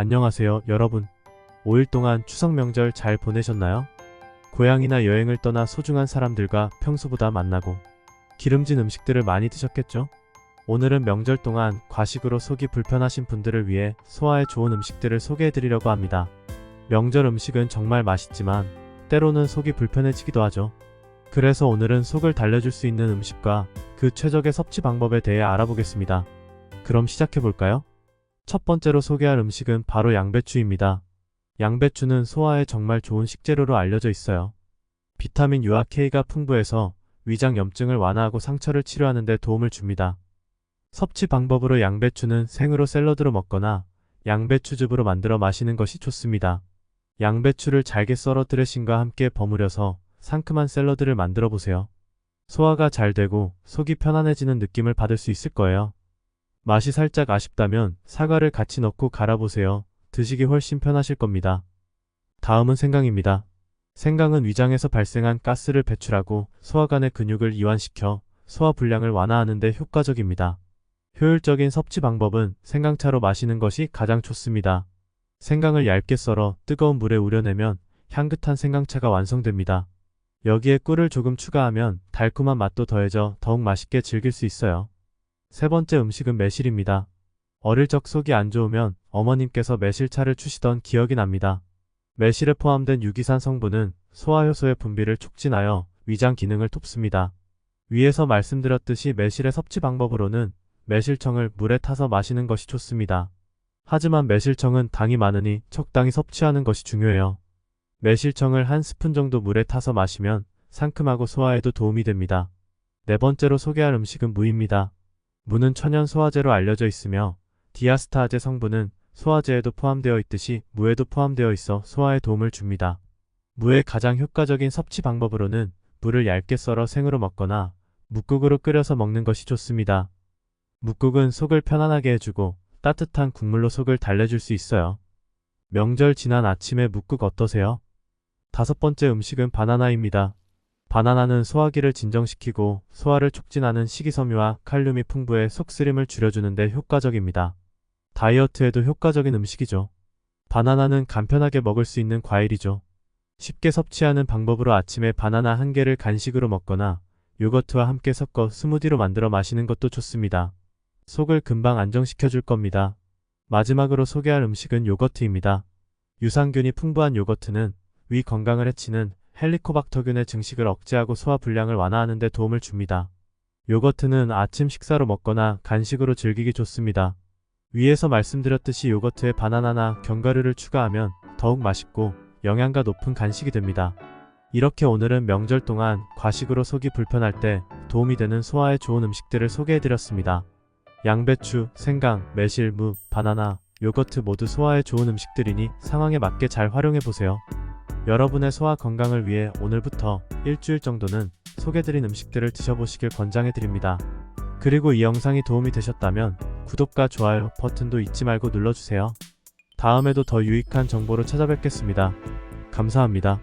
안녕하세요, 여러분. 5일 동안 추석 명절 잘 보내셨나요? 고향이나 여행을 떠나 소중한 사람들과 평소보다 만나고 기름진 음식들을 많이 드셨겠죠? 오늘은 명절 동안 과식으로 속이 불편하신 분들을 위해 소화에 좋은 음식들을 소개해 드리려고 합니다. 명절 음식은 정말 맛있지만 때로는 속이 불편해지기도 하죠. 그래서 오늘은 속을 달래줄 수 있는 음식과 그 최적의 섭취 방법에 대해 알아보겠습니다. 그럼 시작해 볼까요? 첫 번째로 소개할 음식은 바로 양배추입니다. 양배추는 소화에 정말 좋은 식재료로 알려져 있어요. 비타민 U와 K가 풍부해서 위장 염증을 완화하고 상처를 치료하는 데 도움을 줍니다. 섭취 방법으로 양배추는 생으로 샐러드로 먹거나 양배추즙으로 만들어 마시는 것이 좋습니다. 양배추를 잘게 썰어 드레싱과 함께 버무려서 상큼한 샐러드를 만들어 보세요. 소화가 잘 되고 속이 편안해지는 느낌을 받을 수 있을 거예요. 맛이 살짝 아쉽다면 사과를 같이 넣고 갈아보세요. 드시기 훨씬 편하실 겁니다. 다음은 생강입니다. 생강은 위장에서 발생한 가스를 배출하고 소화관의 근육을 이완시켜 소화 불량을 완화하는 데 효과적입니다. 효율적인 섭취 방법은 생강차로 마시는 것이 가장 좋습니다. 생강을 얇게 썰어 뜨거운 물에 우려내면 향긋한 생강차가 완성됩니다. 여기에 꿀을 조금 추가하면 달콤한 맛도 더해져 더욱 맛있게 즐길 수 있어요. 세 번째 음식은 매실입니다. 어릴 적 속이 안 좋으면 어머님께서 매실차를 추시던 기억이 납니다. 매실에 포함된 유기산 성분은 소화효소의 분비를 촉진하여 위장 기능을 돕습니다. 위에서 말씀드렸듯이 매실의 섭취 방법으로는 매실청을 물에 타서 마시는 것이 좋습니다. 하지만 매실청은 당이 많으니 적당히 섭취하는 것이 중요해요. 매실청을 한 스푼 정도 물에 타서 마시면 상큼하고 소화에도 도움이 됩니다. 네 번째로 소개할 음식은 무입니다. 무는 천연 소화제로 알려져 있으며 디아스타제 성분은 소화제에도 포함되어 있듯이 무에도 포함되어 있어 소화에 도움을 줍니다. 무의 가장 효과적인 섭취 방법으로는 무를 얇게 썰어 생으로 먹거나 묵국으로 끓여서 먹는 것이 좋습니다. 묵국은 속을 편안하게 해주고 따뜻한 국물로 속을 달래줄 수 있어요. 명절 지난 아침에 묵국 어떠세요? 다섯 번째 음식은 바나나입니다. 바나나는 소화기를 진정시키고 소화를 촉진하는 식이섬유와 칼륨이 풍부해 속쓰림을 줄여주는 데 효과적입니다. 다이어트에도 효과적인 음식이죠. 바나나는 간편하게 먹을 수 있는 과일이죠. 쉽게 섭취하는 방법으로 아침에 바나나 한 개를 간식으로 먹거나 요거트와 함께 섞어 스무디로 만들어 마시는 것도 좋습니다. 속을 금방 안정시켜 줄 겁니다. 마지막으로 소개할 음식은 요거트입니다. 유산균이 풍부한 요거트는 위 건강을 해치는 헬리코박터균의 증식을 억제하고 소화 불량을 완화하는 데 도움을 줍니다. 요거트는 아침 식사로 먹거나 간식으로 즐기기 좋습니다. 위에서 말씀드렸듯이 요거트에 바나나나 견과류를 추가하면 더욱 맛있고 영양가 높은 간식이 됩니다. 이렇게 오늘은 명절 동안 과식으로 속이 불편할 때 도움이 되는 소화에 좋은 음식들을 소개해드렸습니다. 양배추, 생강, 매실, 무, 바나나, 요거트 모두 소화에 좋은 음식들이니 상황에 맞게 잘 활용해보세요. 여러분의 소화 건강을 위해 오늘부터 일주일 정도는 소개드린 음식들을 드셔보시길 권장해드립니다. 그리고 이 영상이 도움이 되셨다면 구독과 좋아요 버튼도 잊지 말고 눌러주세요. 다음에도 더 유익한 정보로 찾아뵙겠습니다. 감사합니다.